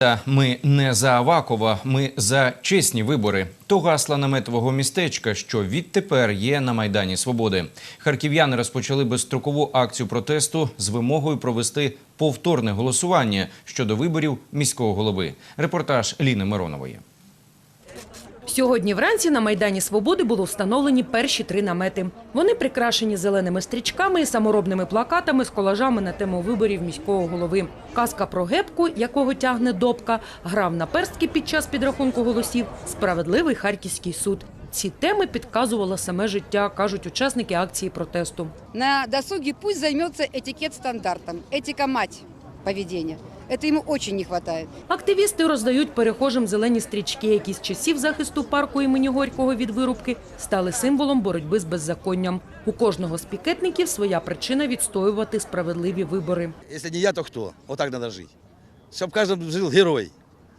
Та Ми не за Авакова, ми за чесні вибори. То гасла наметового містечка, що відтепер є на Майдані Свободи. Харків'яни розпочали безстрокову акцію протесту з вимогою провести повторне голосування щодо виборів міського голови. Репортаж Ліни Миронової. Сьогодні вранці на Майдані Свободи було встановлені перші три намети. Вони прикрашені зеленими стрічками і саморобними плакатами з колажами на тему виборів міського голови. Казка про гепку, якого тягне допка, грав на перстки під час підрахунку голосів, справедливий харківський суд. Ці теми підказувало саме життя, кажуть учасники акції протесту. На досуге пусть займется этикет стандартом. Этика мать поведения. Это ему очень не хватает. Активісти роздають перехожим зелені стрічки, які з часів захисту парку імені Горького від вирубки стали символом боротьби з беззаконням. У кожного з пікетників своя причина відстоювати справедливі вибори. Если не я, то кто? Вот так надо жить. Чтоб каждый жил герой,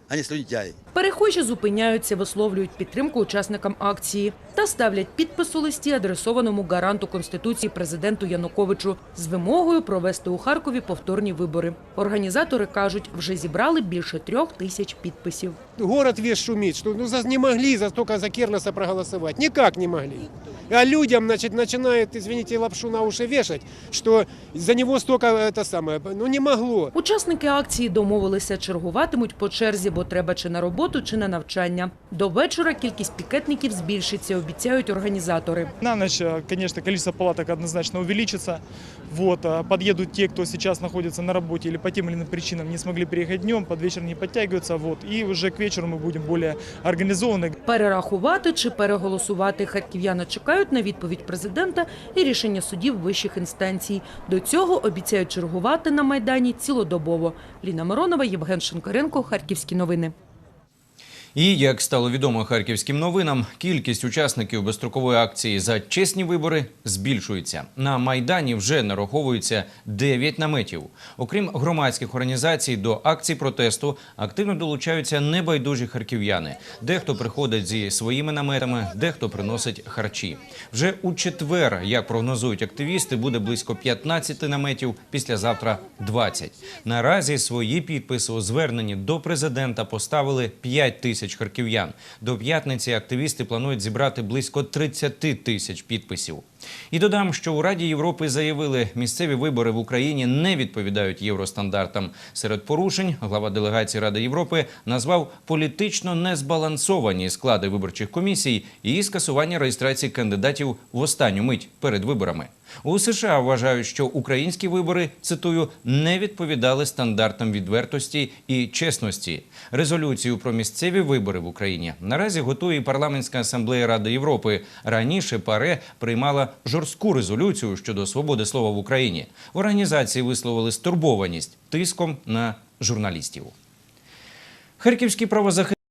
а не слюнтяй. Перехожі зупиняються, висловлюють підтримку учасникам акції та ставлять підпис у листі, адресованому гаранту конституції президенту Януковичу з вимогою провести у Харкові повторні вибори. Організатори кажуть, вже зібрали більше трьох тисяч підписів. город весь шумит, что ну, за- не могли за столько за Керласа проголосовать. Никак не могли. А людям значит, начинают, извините, лапшу на уши вешать, что за него столько это самое. Ну не могло. Учасники акції домовилися чергуватимуть по черзі, бо треба чи на роботу, чи на навчання. До вечора кількість пікетників збільшиться, обіцяють організатори. На ночь, э, конечно, количество палаток однозначно увеличится. Вот, а подъедут те, кто сейчас находится на работе или по тем или иным причинам не смогли приехать днем, под вечер не подтягиваются. Вот, и уже к вечеру мы будем более организованы. Перерахувати чи переголосувати харків'яни чекають на відповідь президента і рішення судів вищих інстанцій. До цього обіцяють чергувати на майдані цілодобово. Ліна Миронова, Євген Шинкаренко, Харківські новини. І як стало відомо харківським новинам, кількість учасників безстрокової акції за чесні вибори збільшується. На майдані вже нараховується 9 наметів. Окрім громадських організацій, до акцій протесту активно долучаються небайдужі харків'яни. Дехто приходить зі своїми наметами, дехто приносить харчі. Вже у четвер, як прогнозують активісти, буде близько 15 наметів. Післязавтра 20. Наразі свої підписи у зверненні до президента поставили 5 тисяч харків'ян. До п'ятниці активісти планують зібрати близько 30 тисяч підписів. І додам, що у Раді Європи заявили, місцеві вибори в Україні не відповідають євростандартам. Серед порушень глава делегації Ради Європи назвав політично незбалансовані склади виборчих комісій і скасування реєстрації кандидатів в останню мить перед виборами. У США вважають, що українські вибори цитую не відповідали стандартам відвертості і чесності. Резолюцію про місцеві вибори в Україні наразі готує і парламентська асамблея Ради Європи. Раніше ПАРЕ приймала жорстку резолюцію щодо свободи слова в Україні. В організації висловили стурбованість тиском на журналістів. Харківські правозахисники